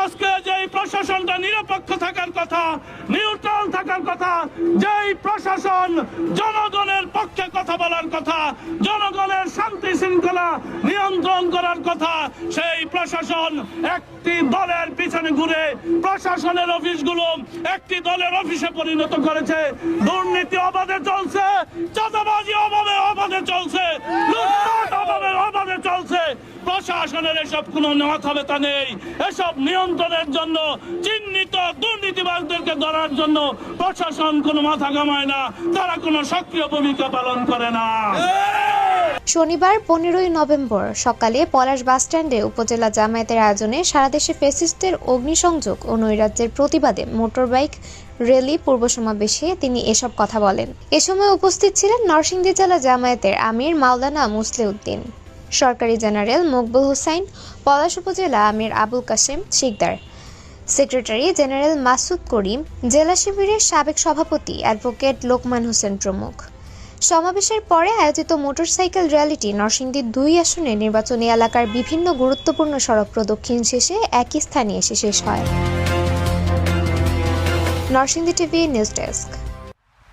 আজকে যেই প্রশাসনটা নিরপেক্ষ থাকার কথা, নিউট্রাল থাকার কথা, যেই প্রশাসন জনগণের পক্ষে কথা বলার কথা, জনগণের শান্তি শৃঙ্খলা নিয়ন্ত্রণ করার কথা, সেই প্রশাসন একটি দলের পিছনে ঘুরে প্রশাসনের অফিসগুলো একটি দলের অফিসে পরিণত করেছে। দুর্নীতি অবাধে চলছে, চাঁদাবাজি অভাবে অবাধে চলছে লুটপাট অভাবে অবাধে চলছে প্রশাসনের এসব কোনো ব্যথা নেই। এসব নিয়ন্ত্রণের জন্য, চিহ্নিত দুর্নীতিবাজদেরকে ধরার জন্য প্রশাসন কোনো মাথা ঘামায় না। তারা কোনো সক্রিয় ভূমিকা পালন করে না। শনিবার পনেরোই নভেম্বর সকালে পলাশ বাসস্ট্যান্ডে উপজেলা জামায়াতের আয়োজনে সারা দেশে ফেসিস্টের অগ্নিসংযোগ ও নৈরাজ্যের প্রতিবাদে মোটরবাইক র্যালি পূর্ব সমাবেশে তিনি এসব কথা বলেন। এ সময় উপস্থিত ছিলেন নরসিংদী জেলা জামায়াতের আমির মাওলানা মুসলিউদ্দিন। সরকারি জেনারেল মকবুল হুসাইন পলাশ উপজেলা আমির আবুল কাশেম শিকদার, সেক্রেটারি জেনারেল মাসুদ করিম, জেলা শিবিরের সাবেক সভাপতি অ্যাডভোকেট লোকমান হোসেন প্রমুখ। সমাবেশের পরে আয়োজিত মোটরসাইকেল র্যালিটি নরসিংদীর দুই আসনে নির্বাচনী এলাকার বিভিন্ন গুরুত্বপূর্ণ সড়ক প্রদক্ষিণ শেষে একই স্থানে এসে শেষ হয়। Narsingdi TV news desk.